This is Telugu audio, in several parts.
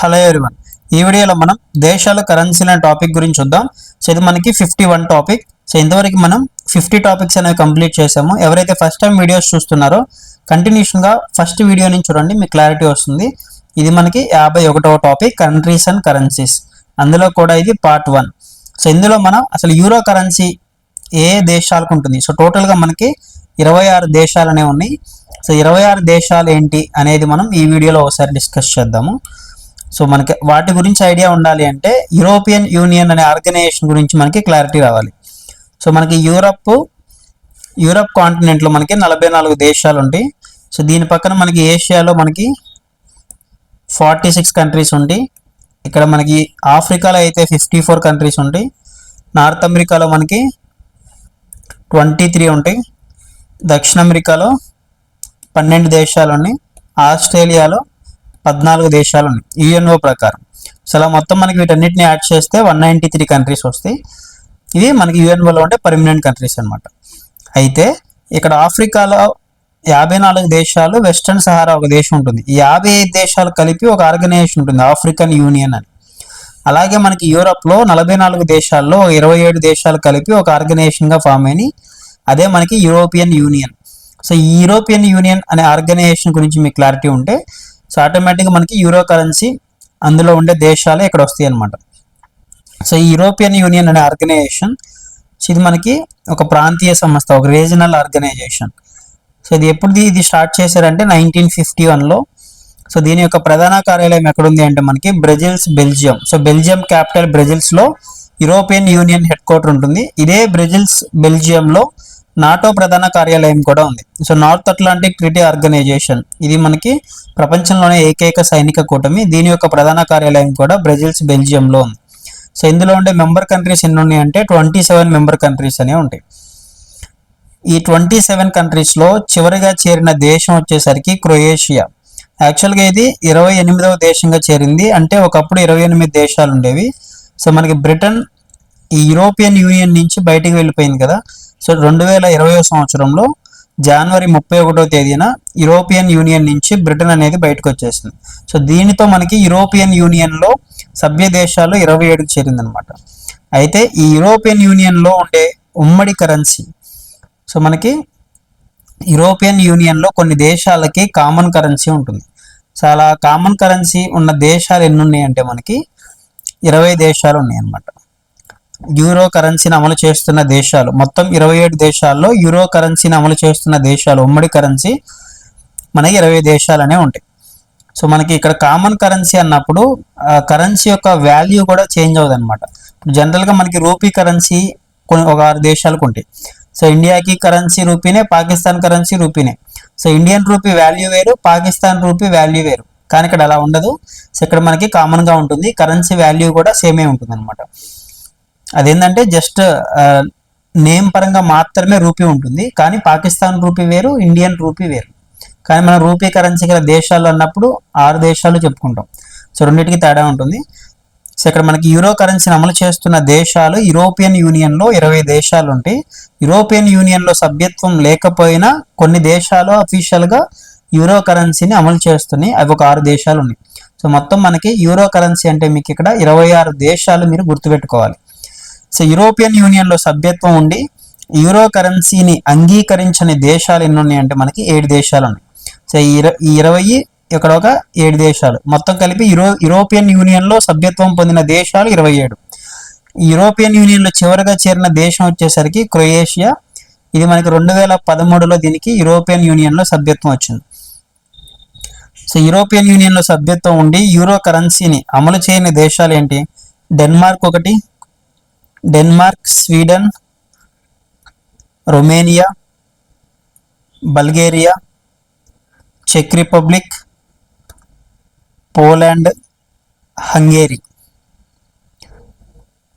హలో ఎవరివన్ ఈ వీడియోలో మనం దేశాల కరెన్సీల టాపిక్ గురించి చూద్దాం. సో ఇది మనకి ఫిఫ్టీ వన్ టాపిక్ సో ఇంతవరకు మనం ఫిఫ్టీ టాపిక్స్ అనేవి కంప్లీట్ చేసాము. ఎవరైతే ఫస్ట్ టైం వీడియోస్ చూస్తున్నారో కంటిన్యూషన్గా ఫస్ట్ వీడియో నుంచి చూడండి మీకు క్లారిటీ వస్తుంది. ఇది మనకి యాభై ఒకటవ టాపిక్ కంట్రీస్ అండ్ కరెన్సీస్ అందులో కూడా ఇది పార్ట్ వన్ సో ఇందులో మనం అసలు యూరో కరెన్సీ ఏ దేశాలకు ఉంటుంది? సో టోటల్గా మనకి ఇరవై ఆరు దేశాలు అనేవి ఉన్నాయి. సో ఇరవై ఆరు దేశాలు ఏంటి అనేది మనం ఈ వీడియోలో ఒకసారి డిస్కస్ చేద్దాము. సో మనకి వాటి గురించి ఐడియా ఉండాలి అంటే యూరోపియన్ యూనియన్ అనే ఆర్గనైజేషన్ గురించి మనకి క్లారిటీ రావాలి. సో మనకి యూరప్ యూరప్ కాంటినెంట్లో మనకి నలభై నాలుగు దేశాలు ఉంటాయి సో దీని పక్కన మనకి ఏషియాలో మనకి ఫార్టీ సిక్స్ కంట్రీస్ ఉంటాయి ఇక్కడ మనకి ఆఫ్రికాలో అయితే ఫిఫ్టీ ఫోర్ కంట్రీస్ ఉంటాయి నార్త్ అమెరికాలో మనకి ట్వంటీ త్రీ ఉంటాయి దక్షిణ అమెరికాలో పన్నెండు దేశాలు ఉన్నాయి ఆస్ట్రేలియాలో పద్నాలుగు దేశాలు ఉన్నాయి. యుఎన్ఓ ప్రకారం. సో అలా మొత్తం మనకి వీటన్నిటిని యాడ్ చేస్తే వన్ నైంటీ త్రీ కంట్రీస్ వస్తాయి. ఇది మనకి యుఎన్ఓలో ఉండే పర్మనెంట్ కంట్రీస్ అనమాట అయితే ఇక్కడ ఆఫ్రికాలో యాభై నాలుగు దేశాలు వెస్ట్రన్ సహారా ఒక దేశం ఉంటుంది. ఈ యాభై ఐదు దేశాలు కలిపి ఒక ఆర్గనైజేషన్ ఉంటుంది ఆఫ్రికన్ యూనియన్ అని. అలాగే మనకి యూరప్లో నలభై నాలుగు దేశాల్లో ఒక ఇరవై ఏడు దేశాలు కలిపి ఒక ఆర్గనైజేషన్గా ఫామ్ అయినాయి. అదే మనకి యూరోపియన్ యూనియన్ సో ఈ యూరోపియన్ యూనియన్ అనే ఆర్గనైజేషన్ గురించి మీకు క్లారిటీ ఉంటే సో ఆటోమేటిక్గా మనకి యూరో కరెన్సీ అందులో ఉండే దేశాలే ఇక్కడ వస్తాయి అనమాట సో ఈ యూరోపియన్ యూనియన్ అనే ఆర్గనైజేషన్ సో ఇది మనకి ఒక ప్రాంతీయ సంస్థ ఒక రీజనల్ ఆర్గనైజేషన్ సో ఇది ఎప్పుడు ఇది స్టార్ట్ చేశారంటే నైన్టీన్ ఫిఫ్టీ వన్లో సో దీని యొక్క ప్రధాన కార్యాలయం ఎక్కడుంది అంటే మనకి Brussels Belgium so Belgium capital బ్రెజిల్స్లో European union headquarter ఉంటుంది. ఇదే బ్రెజిల్స్ బెల్జియంలో నాటో ప్రధాన కార్యాలయం కూడా ఉంది. So North Atlantic Treaty Organisation ఇది మనకి ప్రపంచంలోనే ఏకైక సైనిక కూటమి. దీని యొక్క ప్రధాన కార్యాలయం కూడా బ్రెజిల్స్ బెల్జియంలో ఉంది. సో ఇందులో ఉండే మెంబర్ కంట్రీస్ ఎన్ని ఉన్నాయంటే ట్వంటీ సెవెన్ మెంబర్ కంట్రీస్ అనేవి ఉంటాయి. ఈ ట్వంటీ సెవెన్ కంట్రీస్లో చివరిగా చేరిన దేశం వచ్చేసరికి క్రొయేషియా. యాక్చువల్గా ఇది ఇరవై ఎనిమిదవ దేశంగా చేరింది. అంటే ఒకప్పుడు ఇరవై ఎనిమిది దేశాలు ఉండేవి. సో మనకి బ్రిటన్ ఈ యూరోపియన్ యూనియన్ నుంచి బయటికి వెళ్ళిపోయింది కదా. సో రెండు వేల ఇరవై సంవత్సరంలో జనవరి ముప్పై ఒకటో తేదీన యూరోపియన్ యూనియన్ నుంచి బ్రిటన్ అనేది బయటకు వచ్చేసింది. సో దీనితో మనకి యూరోపియన్ యూనియన్లో సభ్య దేశాలు ఇరవై ఏడుకు చేరిందనమాట అయితే ఈ యూరోపియన్ యూనియన్లో ఉండే ఉమ్మడి కరెన్సీ సో మనకి యూరోపియన్ యూనియన్లో కొన్ని దేశాలకి కామన్ కరెన్సీ ఉంటుంది. సో అలా కామన్ కరెన్సీ ఉన్న దేశాలు ఎన్ని ఉన్నాయంటే మనకి ఇరవై దేశాలు ఉన్నాయి అన్నమాట యూరో కరెన్సీని అమలు చేస్తున్న దేశాలు. మొత్తం ఇరవై ఏడు దేశాల్లో యూరో కరెన్సీని అమలు చేస్తున్న దేశాలు ఉమ్మడి కరెన్సీ మనకి ఇరవై దేశాలనే ఉంటాయి. సో మనకి ఇక్కడ కామన్ కరెన్సీ అన్నప్పుడు కరెన్సీ యొక్క వాల్యూ కూడా చేంజ్ అవుతుంది అనమాట జనరల్గా మనకి రూపీ కరెన్సీ కొన్ని ఒక ఆరు దేశాలకు ఉంటాయి. సో ఇండియాకి కరెన్సీ రూపీనే పాకిస్తాన్ కరెన్సీ రూపీనే. సో ఇండియన్ రూపీ వాల్యూ వేరు పాకిస్తాన్ రూపీ వాల్యూ వేరు. కానీ ఇక్కడ అలా ఉండదు. సో ఇక్కడ మనకి కామన్గా ఉంటుంది. కరెన్సీ వాల్యూ కూడా సేమే ఉంటుంది అనమాట అదేంటంటే జస్ట్ నేమ్ పరంగా మాత్రమే రూపీ ఉంటుంది. కానీ పాకిస్తాన్ రూపీ వేరు ఇండియన్ రూపీ వేరు. కానీ మనం రూపీ కరెన్సీ గల దేశాలు అన్నప్పుడు ఆరు దేశాలు చెప్పుకుంటాం. సో రెండింటికి తేడా ఉంటుంది. సో ఇక్కడ మనకి యూరో కరెన్సీని అమలు చేస్తున్న దేశాలు యూరోపియన్ యూనియన్లో ఇరవై దేశాలు ఉంటాయి. యూరోపియన్ యూనియన్లో సభ్యత్వం లేకపోయినా కొన్ని దేశాలు అఫీషియల్గా యూరో కరెన్సీని అమలు చేస్తున్నాయి. అవి ఒక ఆరు దేశాలు ఉన్నాయి. సో మొత్తం మనకి యూరో కరెన్సీ అంటే మీకు ఇక్కడ ఇరవై ఆరు దేశాలు మీరు గుర్తుపెట్టుకోవాలి. సో యూరోపియన్ యూనియన్లో సభ్యత్వం ఉండి యూరో కరెన్సీని అంగీకరించని దేశాలు ఎన్ని ఉన్నాయంటే మనకి ఏడు దేశాలు ఉన్నాయి. సో ఈ ఈ ఇరవై ఇక్కడ ఒక ఏడు దేశాలు. మొత్తం కలిపి యూరో యూరోపియన్ యూనియన్లో సభ్యత్వం పొందిన దేశాలు ఇరవై ఏడు. యూరోపియన్ యూనియన్లో చివరిగా చేరిన దేశం వచ్చేసరికి క్రొయేషియా. ఇది మనకి రెండు వేల పదమూడులో దీనికి యూరోపియన్ యూనియన్లో సభ్యత్వం వచ్చింది. సో యూరోపియన్ యూనియన్లో సభ్యత్వం ఉండి యూరో కరెన్సీని అమలు చేయని దేశాలు ఏంటి? డెన్మార్క్ ఒకటి Denmark Sweden Romania Bulgaria check Republic Poland Hungary.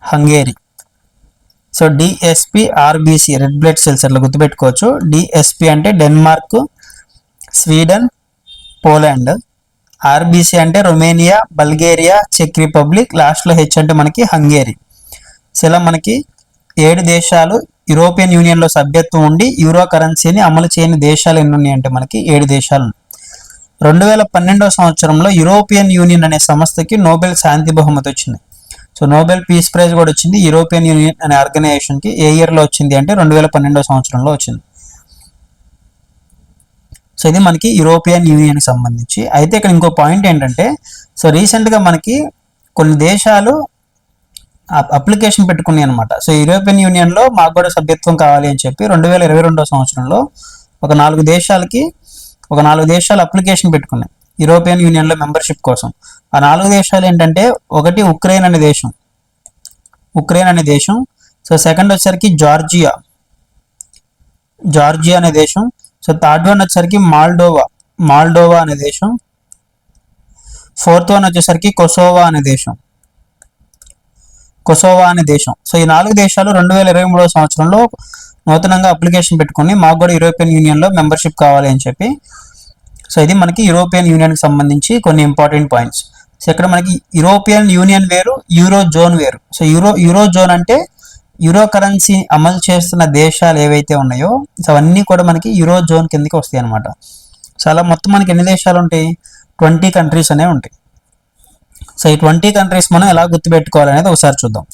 Hungary. So DSP RBC red blood cells అట్లా గుర్తుపెట్టుకోవచ్చు. డిఎస్పి అంటే డెన్మార్క్ స్వీడన్ పోలాండ్. ఆర్బిసి అంటే రొమేనియా బల్గేరియా చెక్ రిపబ్లిక్ లాస్ట్లో హెచ్ అంటే మనకి హంగేరీ. సో ఇలా మనకి ఏడు దేశాలు యూరోపియన్ యూనియన్లో సభ్యత్వం ఉండి యూరో కరెన్సీని అమలు చేయని దేశాలు ఎన్ని ఉన్నాయంటే మనకి ఏడు దేశాలు రెండు వేల పన్నెండవ సంవత్సరంలో యూరోపియన్ యూనియన్ అనే సంస్థకి నోబెల్ శాంతి బహుమతి వచ్చింది. సో నోబెల్ పీస్ ప్రైజ్ కూడా వచ్చింది. యూరోపియన్ యూనియన్ అనే ఆర్గనైజేషన్కి ఏ ఇయర్లో వచ్చింది అంటే రెండు వేల పన్నెండవ సంవత్సరంలో వచ్చింది. సో ఇది మనకి యూరోపియన్ యూనియన్కి సంబంధించి. అయితే ఇక్కడ ఇంకో పాయింట్ ఏంటంటే సో రీసెంట్గా మనకి కొన్ని దేశాలు అప్లికేషన్ పెట్టుకుని అనమాట సో యూరోపియన్ యూనియన్లో మాకు కూడా సభ్యత్వం కావాలి అని చెప్పి రెండు వేల ఇరవై రెండో సంవత్సరంలో ఒక నాలుగు దేశాలకి ఒక నాలుగు దేశాలు అప్లికేషన్ పెట్టుకున్నాయి. యూరోపియన్ యూనియన్లో మెంబర్షిప్ కోసం. ఆ నాలుగు దేశాలు ఏంటంటే ఒకటి ఉక్రెయిన్ అనే దేశం. ఉక్రెయిన్ అనే దేశం. సో సెకండ్ వచ్చేసరికి జార్జియా. జార్జియా అనే దేశం. సో థర్డ్ వన్ వచ్చేసరికి మాల్డోవా. మాల్డోవా అనే దేశం. ఫోర్త్ వన్ వచ్చేసరికి కొసోవా అనే దేశం. కొసోవా అనే దేశం. సో ఈ నాలుగు దేశాలు రెండు వేల ఇరవై మూడవ సంవత్సరంలో నూతనంగా అప్లికేషన్ పెట్టుకుని మాకు కూడా యూరోపియన్ యూనియన్లో మెంబర్షిప్ కావాలి అని చెప్పి. సో ఇది మనకి యూరోపియన్ యూనియన్కి సంబంధించి కొన్ని ఇంపార్టెంట్ పాయింట్స్ సో ఇక్కడ మనకి యూరోపియన్ యూనియన్ వేరు యూరో జోన్ వేరు. సో యూరో యూరో జోన్ అంటే యూరో కరెన్సీ అమలు చేస్తున్న దేశాలు ఏవైతే ఉన్నాయో సో అవన్నీ కూడా మనకి యూరో జోన్ కిందకి వస్తాయి అనమాట సో అలా మొత్తం మనకి ఎన్ని దేశాలు ఉంటాయి? ట్వంటీ కంట్రీస్ అనేవి ఉంటాయి. సో ఈ ట్వంటీ కంట్రీస్ మనం ఎలా గుర్తుపెట్టుకోవాలనేది ఒకసారి చూద్దాం.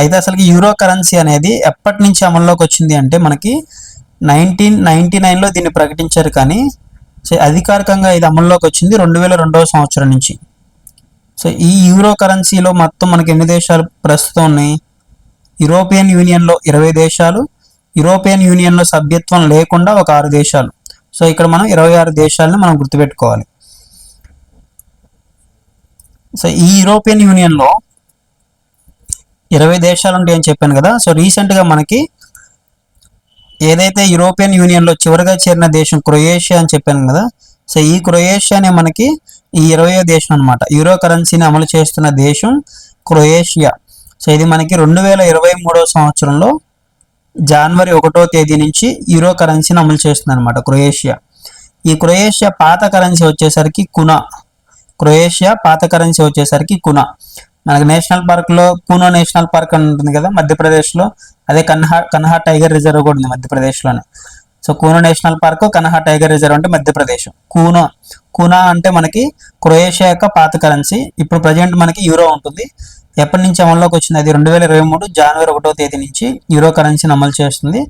అయితే అసలు యూరో కరెన్సీ అనేది ఎప్పటి నుంచి అమల్లోకి వచ్చింది అంటే మనకి నైన్టీన్ నైన్టీ నైన్లో దీన్ని ప్రకటించారు కానీ సో అధికారికంగా ఇది అమల్లోకి వచ్చింది రెండు వేల రెండవ సంవత్సరం నుంచి. సో ఈ యూరో కరెన్సీలో మొత్తం మనకి ఎన్ని దేశాలు ప్రస్తుతం ఉన్నాయి? యూరోపియన్ యూనియన్లో ఇరవై దేశాలు యూరోపియన్ యూనియన్లో సభ్యత్వం లేకుండా ఒక ఆరు దేశాలు. సో ఇక్కడ మనం ఇరవై ఆరు దేశాలను మనం గుర్తుపెట్టుకోవాలి. సో ఈ యూరోపియన్ యూనియన్లో ఇరవై దేశాలు ఉంటాయని చెప్పాను కదా. సో రీసెంట్గా మనకి ఏదైతే యూరోపియన్ యూనియన్లో చివరిగా చేరిన దేశం క్రొయేషియా అని చెప్పాను కదా. సో ఈ క్రొయేషియానే మనకి ఈ ఇరవయో దేశం అనమాట యూరో కరెన్సీని అమలు చేస్తున్న దేశం క్రొయేషియా. సో ఇది మనకి రెండు వేల ఇరవై మూడో సంవత్సరంలో జనవరి ఒకటో తేదీ నుంచి యూరో కరెన్సీని అమలు చేస్తుంది అనమాట క్రొయేషియా. ఈ క్రొయేషియా పాత కరెన్సీ వచ్చేసరికి కునా. క్రొయేషియా పాత కరెన్సీ వచ్చేసరికి కునా. మనకి నేషనల్ పార్క్లో కూనో నేషనల్ పార్క్ అని ఉంటుంది కదా మధ్యప్రదేశ్లో. అదే కన్హా కన్హా టైగర్ రిజర్వ్ కూడా ఉంది మధ్యప్రదేశ్లోనే. So Kuno national park Kanha tiger reserve అంటే మధ్యప్రదేశ్. కూనో. కూనా అంటే మనకి క్రొయేషియా యొక్క పాత కరెన్సీ. ఇప్పుడు ప్రజెంట్ మనకి యూరో ఉంటుంది. ఎప్పటి నుంచి అమల్లోకి వచ్చింది? అది రెండు వేల ఇరవై మూడు జనవరి ఒకటో తేదీ నుంచి యూరో కరెన్సీని అమలు చేస్తుంది.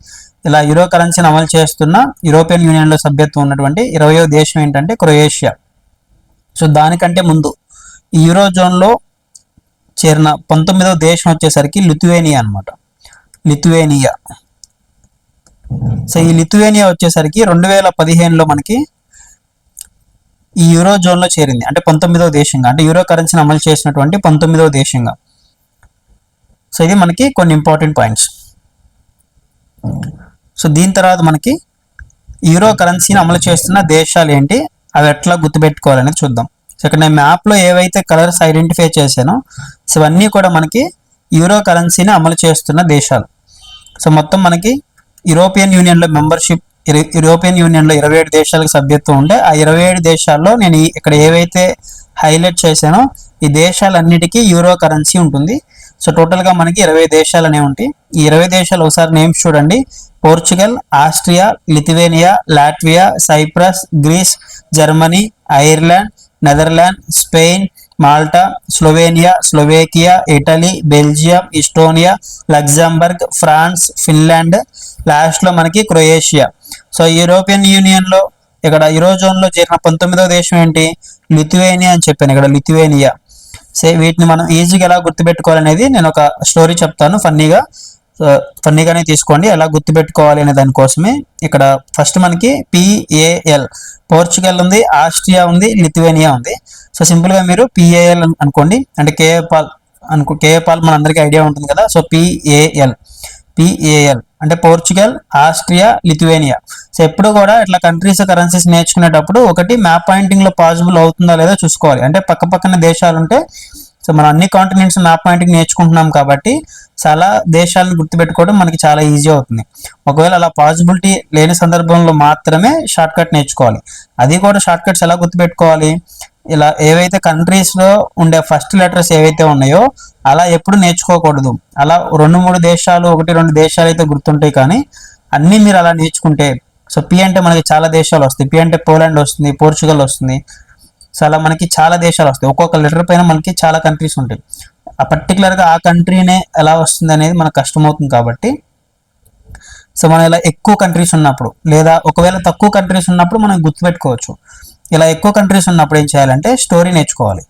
ఇలా యూరో కరెన్సీని అమలు చేస్తున్న యూరోపియన్ యూనియన్లో సభ్యత్వం ఉన్నటువంటి ఇరవయో దేశం ఏంటంటే క్రొయేషియా. సో దానికంటే ముందు ఈ యూరో జోన్లో చేరిన పంతొమ్మిదవ దేశం వచ్చేసరికి లిథువేనియా అనమాట లిథువేనియా. సో ఈ లిథువేనియా వచ్చేసరికి రెండు వేల పదిహేనులో మనకి ఈ యూరో జోన్లో చేరింది. అంటే పంతొమ్మిదవ దేశంగా. అంటే యూరో కరెన్సీని అమలు చేసినటువంటి పంతొమ్మిదవ దేశంగా. సో ఇది మనకి కొన్ని ఇంపార్టెంట్ పాయింట్స్. సో దీని తర్వాత మనకి యూరో కరెన్సీని అమలు చేస్తున్న దేశాలు ఏంటి? అవి ఎట్లా గుర్తుపెట్టుకోవాలనేది చూద్దాం. సో ఇక్కడ నేను మ్యాప్లో ఏవైతే కలర్స్ ఐడెంటిఫై చేశానో సో ఇవన్నీ కూడా మనకి యూరో కరెన్సీని అమలు చేస్తున్న దేశాలు. సో మొత్తం మనకి యూరోపియన్ యూనియన్లో మెంబర్షిప్ యూరోపియన్ యూనియన్లో ఇరవై ఏడు దేశాలకు సభ్యత్వం ఉంటే ఆ ఇరవై ఏడు దేశాల్లో నేను ఇక్కడ ఏవైతే హైలైట్ చేశానో ఈ దేశాలన్నిటికీ యూరో కరెన్సీ ఉంటుంది. సో టోటల్గా మనకి ఇరవై దేశాలు అనేవి ఉంటాయి. ఈ ఇరవై దేశాలు ఒకసారి నేమ్స్ చూడండి. Portugal Austria Lithuania Latvia Cyprus Greece Germany Ireland Netherland Spain Malta Slovenia Slovakia Italy Belgium Estonia Luxembourg France Finland లాస్ట్లో మనకి క్రొయేషియా. సో యూరోపియన్ యూనియన్లో ఇక్కడ యూరోజోన్లో చేరిన పంతొమ్మిదవ దేశం ఏంటి? లిథువేనియా అని చెప్పాను. ఇక్కడ లిథువేనియా. సే వీటిని మనం ఈజీగా ఎలా గుర్తుపెట్టుకోవాలనేది నేను ఒక స్టోరీ చెప్తాను ఫన్నీగా. ఫన్నీగానే తీసుకోండి. ఎలా గుర్తుపెట్టుకోవాలి అనే దానికోసమే ఇక్కడ ఫస్ట్ మనకి పిఏఎల్ పోర్చుగల్ ఉంది ఆస్ట్రియా ఉంది లిథువేనియా ఉంది. సో సింపుల్గా మీరు పిఏఎల్ అనుకోండి. అంటే కేఏపాల్ అనుకో కేఏపాల్ మన అందరికీ ఐడియా ఉంటుంది కదా. సో పిఏఎల్ పిఏఎల్ అంటే పోర్చుగల్ ఆస్ట్రియా లిథువేనియా. సో ఎప్పుడు కూడా ఇట్లా కంట్రీస్ కరెన్సీస్ నేర్చుకునేటప్పుడు ఒకటి మ్యాప్ పాయింటింగ్లో పాసిబుల్ అవుతుందా లేదా చూసుకోవాలి. అంటే పక్క పక్కన దేశాలు ఉంటే సో మనం అన్ని కాంటినెంట్స్ మ్యాప్ పాయింటింగ్ నేర్చుకుంటున్నాం కాబట్టి చాలా దేశాలను గుర్తుపెట్టుకోవడం మనకి చాలా ఈజీ అవుతుంది. ఒకవేళ అలా పాసిబిలిటీ లేని సందర్భంలో మాత్రమే షార్ట్ కట్ నేర్చుకోవాలి. అది కూడా షార్ట్ కట్స్ ఎలా గుర్తుపెట్టుకోవాలి? ఇలా ఏవైతే కంట్రీస్లో ఉండే ఫస్ట్ లెటర్స్ ఏవైతే ఉన్నాయో అలా ఎప్పుడు నేర్చుకోకూడదు. అలా రెండు మూడు దేశాలు ఒకటి రెండు దేశాలు అయితే గుర్తుంటాయి కానీ అన్నీ మీరు అలా నేర్చుకుంటే సో పి అంటే మనకి చాలా దేశాలు వస్తాయి. పి అంటే పోలాండ్ వస్తుంది పోర్చుగల్ వస్తుంది. సో అలా మనకి చాలా దేశాలు వస్తాయి. ఒక్కొక్క లెటర్ పైన మనకి చాలా కంట్రీస్ ఉంటాయి. ఆ పర్టికులర్గా ఆ కంట్రీనే ఎలా వస్తుంది అనేది మనకు కష్టమవుతుంది కాబట్టి సో మనం ఇలా ఎక్కువ కంట్రీస్ ఉన్నప్పుడు లేదా ఒకవేళ తక్కువ కంట్రీస్ ఉన్నప్పుడు మనం గుర్తుపెట్టుకోవచ్చు. ఇలా ఎక్కువ కంట్రీస్ ఉన్నప్పుడు ఏం చేయాలంటే స్టోరీ నేర్చుకోవాలి.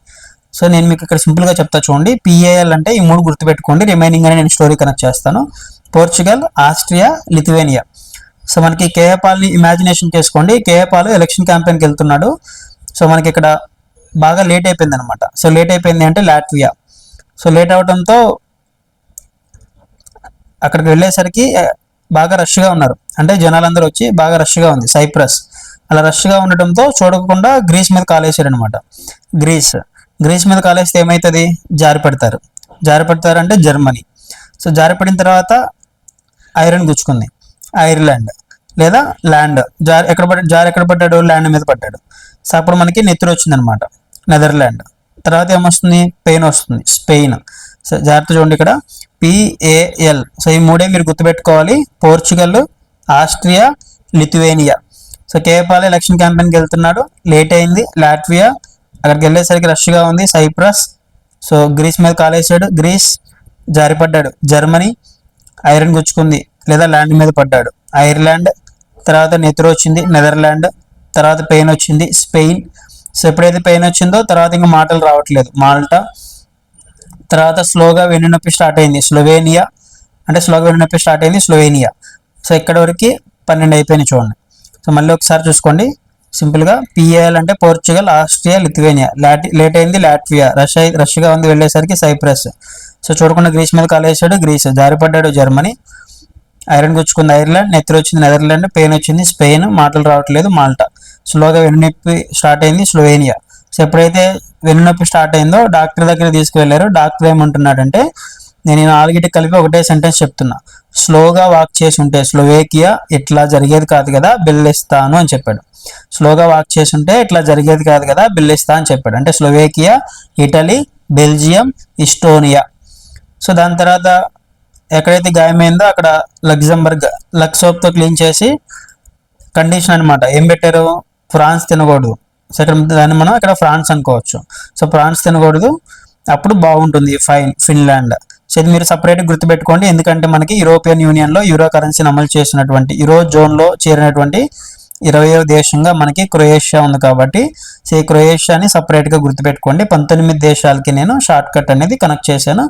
సో నేను మీకు ఇక్కడ సింపుల్గా చెప్తా చూడండి. పిఏఎల్ అంటే ఈ మూడు గుర్తుపెట్టుకోండి. రిమైనింగ్ అని నేను స్టోరీ కనెక్ట్ చేస్తాను. పోర్చుగల్ ఆస్ట్రియా లిథువేనియా సో మనకి కేఏపాల్ని ఇమాజినేషన్ చేసుకోండి. కేఏపాల్ ఎలక్షన్ క్యాంపెయిన్కి వెళ్తున్నాడు. సో మనకి ఇక్కడ బాగా లేట్ అయిపోయింది అనమాట సో లేట్ అయిపోయింది అంటే లాట్వియా. సో లేట్ అవడంతో అక్కడికి వెళ్ళేసరికి బాగా రష్గా ఉన్నారు. అంటే జనాలందరూ వచ్చి బాగా రష్గా ఉంది సైప్రస్. అలా రష్గా ఉండటంతో చూడకుండా గ్రీస్ మీద కాలేసారు అనమాట గ్రీస్. గ్రీస్ మీద కాలేస్తే ఏమవుతుంది జారి పెడతారు. జారి పడతారు అంటే జర్మనీ. సో జారి పడిన తర్వాత ఐరన్ గుచ్చుకుంది. ఐర్లాండ్. లేదా ల్యాండ్ జార్ ఎక్కడ పడ్డాడు జార్ ఎక్కడ పడ్డాడు? ల్యాండ్ మీద పడ్డాడు. సో అప్పుడు మనకి నెత్తురు వచ్చింది అనమాట నెదర్లాండ్ తర్వాత ఏమొస్తుంది? పెయిన్ వస్తుంది. స్పెయిన్ సో జాగ్రత్త చూడండి ఇక్కడ. పిఏఎల్ సో ఈ మూడే మీరు గుర్తుపెట్టుకోవాలి. Portugal Austria Lithuania so KA Paul election క్యాంపెయిన్కి వెళ్తున్నాడు. లేట్ అయింది. లాట్వియా అక్కడికి వెళ్ళేసరికి రష్గా ఉంది. సైప్రస్ సో గ్రీస్ మీద కాలేసాడు గ్రీస్ జారిపడ్డాడు. జర్మనీ ఐరన్ గుచ్చుకుంది. లేదా ల్యాండ్ మీద పడ్డాడు. ఐర్లాండ్ తర్వాత నిద్ర వచ్చింది నెదర్లాండ్ తర్వాత పెయిన్ వచ్చింది స్పెయిన్. సో ఎప్పుడైతే పెయిన్ వచ్చిందో తర్వాత ఇంకా మాటలు రావట్లేదు. మాల్టా. తర్వాత స్లోగా వెన్నునొప్పి స్టార్ట్ అయింది. స్లోవేనియా. అంటే స్లోగా వెన్నునొప్పి స్టార్ట్ అయింది స్లోవేనియా. సో ఇక్కడ వరకు? పన్నెండు అయిపోయినాయి చూడండి. సో మళ్ళీ ఒకసారి చూసుకోండి. సింపుల్గా పిఏఎల్ అంటే పోర్చుగల్ ఆస్ట్రియా లిథువేనియా. లాటి లేట్ అయింది లాట్వియా. రష్యా రష్యాగా ఉంది వెళ్ళేసరికి సైప్రస్. సో చూడకుండా గ్రీస్ మీద కాలేసాడు గ్రీస్. జారిపడ్డాడు జర్మనీ. ఐరన్ గుచ్చుకుంది ఐర్లాండ్ నెత్తిరి వచ్చింది నెదర్లాండ్ పెయిన్ వచ్చింది స్పెయిన్ మాటలు రావట్లేదు మాల్టా. స్లోగా వెన్నునొప్పి స్టార్ట్ అయింది స్లోవేనియా. సో ఎప్పుడైతే వెన్నునొప్పి స్టార్ట్ అయిందో డాక్టర్ దగ్గర తీసుకువెళ్ళారు. డాక్టర్ ఏమంటున్నాడంటే నేను నాలుగిటి కలిపి ఒకటే సెంటెన్స్ చెప్తున్నా. స్లోగా వాక్ చేసి ఉంటే స్లోవేకియా ఇట్లా జరిగేది కాదు కదా బిల్ ఇస్తాను అని చెప్పాడు. స్లోగా వాక్ చేసి ఉంటే ఇట్లా జరిగేది కాదు కదా బిల్ ఇస్తా అని చెప్పాడు. అంటే Slovakia Italy Belgium Estonia. So దాని తర్వాత ఎక్కడైతే గాయమైందో అక్కడ లగ్జంబర్గ్ లక్ సోప్తో క్లీన్ చేసి కండిషన్ అనమాట ఏం పెట్టారు? ఫ్రాన్స్ తినకూడదు. సెకండ్ దాన్ని మనం ఇక్కడ ఫ్రాన్స్ అనుకోవచ్చు. సో ఫ్రాన్స్ తినకూడదు. అప్పుడు బాగుంటుంది ఫైన్ ఫిన్లాండ్. సో ఇది మీరు సపరేట్గా గుర్తుపెట్టుకోండి. ఎందుకంటే మనకి యూరోపియన్ యూనియన్లో యూరో కరెన్సీని అమలు చేసినటువంటి యూరో జోన్లో చేరినటువంటి ఇరవయో దేశంగా మనకి క్రొయేషియా ఉంది కాబట్టి సో ఈ క్రొయేషియాని సపరేట్గా గుర్తుపెట్టుకోండి. పంతొమ్మిది దేశాలకి నేను షార్ట్ కట్ అనేది కనెక్ట్ చేశాను.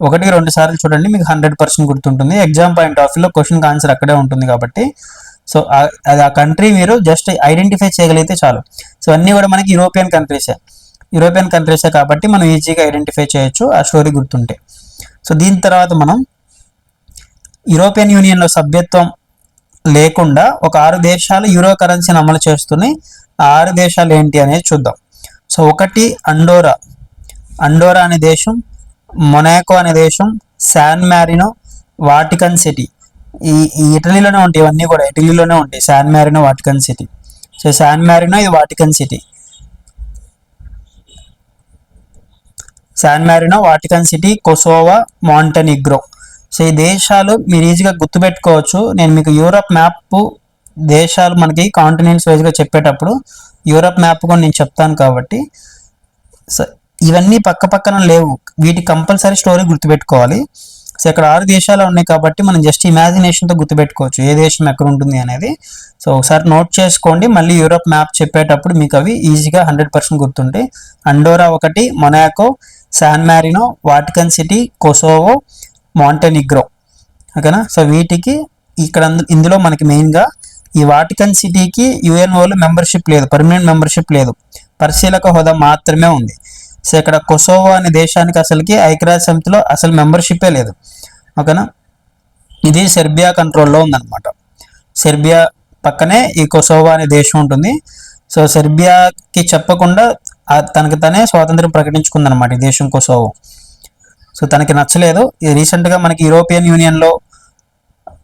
ఒకటి రెండు సార్లు చూడండి మీకు హండ్రెడ్ పర్సెంట్ గుర్తుంటుంది. ఎగ్జామ్ పాయింట్ ఆఫ్ వ్యూలో క్వశ్చన్ ఆన్సర్ అక్కడే ఉంటుంది కాబట్టి. సో అది ఆ కంట్రీ మీరు జస్ట్ ఐడెంటిఫై చేయగలిగితే చాలు. సో అన్నీ కూడా మనకి యూరోపియన్ కంట్రీసే యూరోపియన్ కంట్రీసే కాబట్టి మనం ఈజీగా ఐడెంటిఫై చేయొచ్చు ఆ స్టోరీ గుర్తుంటే. సో దీని తర్వాత మనం యూరోపియన్ యూనియన్లో సభ్యత్వం లేకుండా ఒక ఆరు దేశాలు యూరో కరెన్సీని అమలు చేస్తున్నాయి. ఆ ఆరు దేశాలు ఏంటి అనేది చూద్దాం. సో ఒకటి అండోరా. అండోరా అనే దేశం మొనాకో అనే దేశం శాన్ మ్యారినో వాటికన్ సిటీ. ఈ ఈ ఇటలీలోనే ఉంటాయి ఇవన్నీ కూడా ఇటలీలోనే ఉంటాయి San Marino Vatican City. So San Marino ఇది Vatican City. San Marino Vatican City Kosovo Montenegro. So ఈ దేశాలు మీరు ఈజీగా గుర్తుపెట్టుకోవచ్చు. నేను మీకు యూరప్ మ్యాప్ దేశాలు మనకి కాంటినెంట్స్ వైజ్గా చెప్పేటప్పుడు యూరప్ మ్యాప్ కూడా నేను చెప్తాను కాబట్టి. సో ఇవన్నీ పక్క పక్కన లేవు. వీటి కంపల్సరీ స్టోరీ గుర్తుపెట్టుకోవాలి. సో ఇక్కడ ఆరు దేశాలు ఉన్నాయి కాబట్టి మనం జస్ట్ ఇమాజినేషన్తో గుర్తుపెట్టుకోవచ్చు. ఏ దేశం ఎక్కడ ఉంటుంది అనేది. సో ఒకసారి నోట్ చేసుకోండి. మళ్ళీ యూరోప్ మ్యాప్ చెప్పేటప్పుడు మీకు అవి ఈజీగా హండ్రెడ్ పర్సెంట్ గుర్తుంటాయి అండోరా ఒకటి Monaco San Marino Vatican City Kosovo Montenegro ఓకేనా? సో వీటికి ఇక్కడ ఇందులో మనకి మెయిన్గా ఈ వాటికన్ సిటీకి యుఎన్ఓలో మెంబర్షిప్ లేదు. పర్మనెంట్ మెంబర్షిప్ లేదు. పరిశీలక హోదా మాత్రమే ఉంది. సో ఇక్కడ కొసోవో అనే దేశానికి అసలుకి ఐక్యరాజ్య సమితిలో అసలు మెంబర్షిప్పే లేదు. ఓకేనా? ఇది సెర్బియా కంట్రోల్లో ఉందన్నమాట. సెర్బియా పక్కనే ఈ కొసోవో అనే దేశం ఉంటుంది. సో సెర్బియాకి చెప్పకుండా తనకి తనే స్వాతంత్రం ప్రకటించుకుందనమాట ఈ దేశం కొసోవో. సో తనకి నచ్చలేదు. ఇది రీసెంట్గా మనకి యూరోపియన్ యూనియన్లో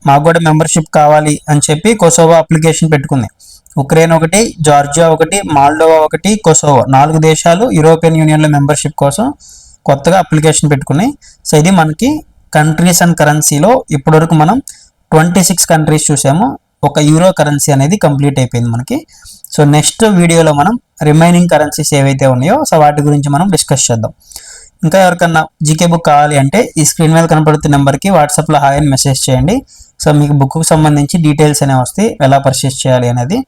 మాకు కూడా మెంబర్షిప్ కావాలి అని చెప్పి కొసోవో అప్లికేషన్ పెట్టుకుంది. ఉక్రెయిన్ ఒకటి జార్జియా ఒకటి మాల్డోవా ఒకటి కొసోవో నాలుగు దేశాలు యూరోపియన్ యూనియన్లో మెంబర్షిప్ కోసం కొత్తగా అప్లికేషన్ పెట్టుకున్నాయి సో ఇది మనకి కంట్రీస్ అండ్ కరెన్సీలో ఇప్పటివరకు మనం ట్వంటీ సిక్స్ కంట్రీస్ చూసాము. ఒక యూరో కరెన్సీ అనేది కంప్లీట్ అయిపోయింది మనకి. సో నెక్స్ట్ వీడియోలో మనం రిమైనింగ్ కరెన్సీస్ ఏవైతే ఉన్నాయో సో వాటి గురించి మనం డిస్కస్ చేద్దాం. ఇంకా ఎవరికన్నా జీకే బుక్ కావాలి అంటే ఈ స్క్రీన్ మీద కనపడుతున్న నెంబర్కి వాట్సాప్లో హాయ్ అని మెసేజ్ చేయండి. సో మీకు బుక్కు సంబంధించి డీటెయిల్స్ అనేవి వస్తాయి ఎలా పర్చేస్ చేయాలి అనేది.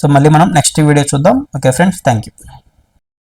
సో మళ్ళీ మనం నెక్స్ట్ వీడియో చూద్దాం. Okay friends thank you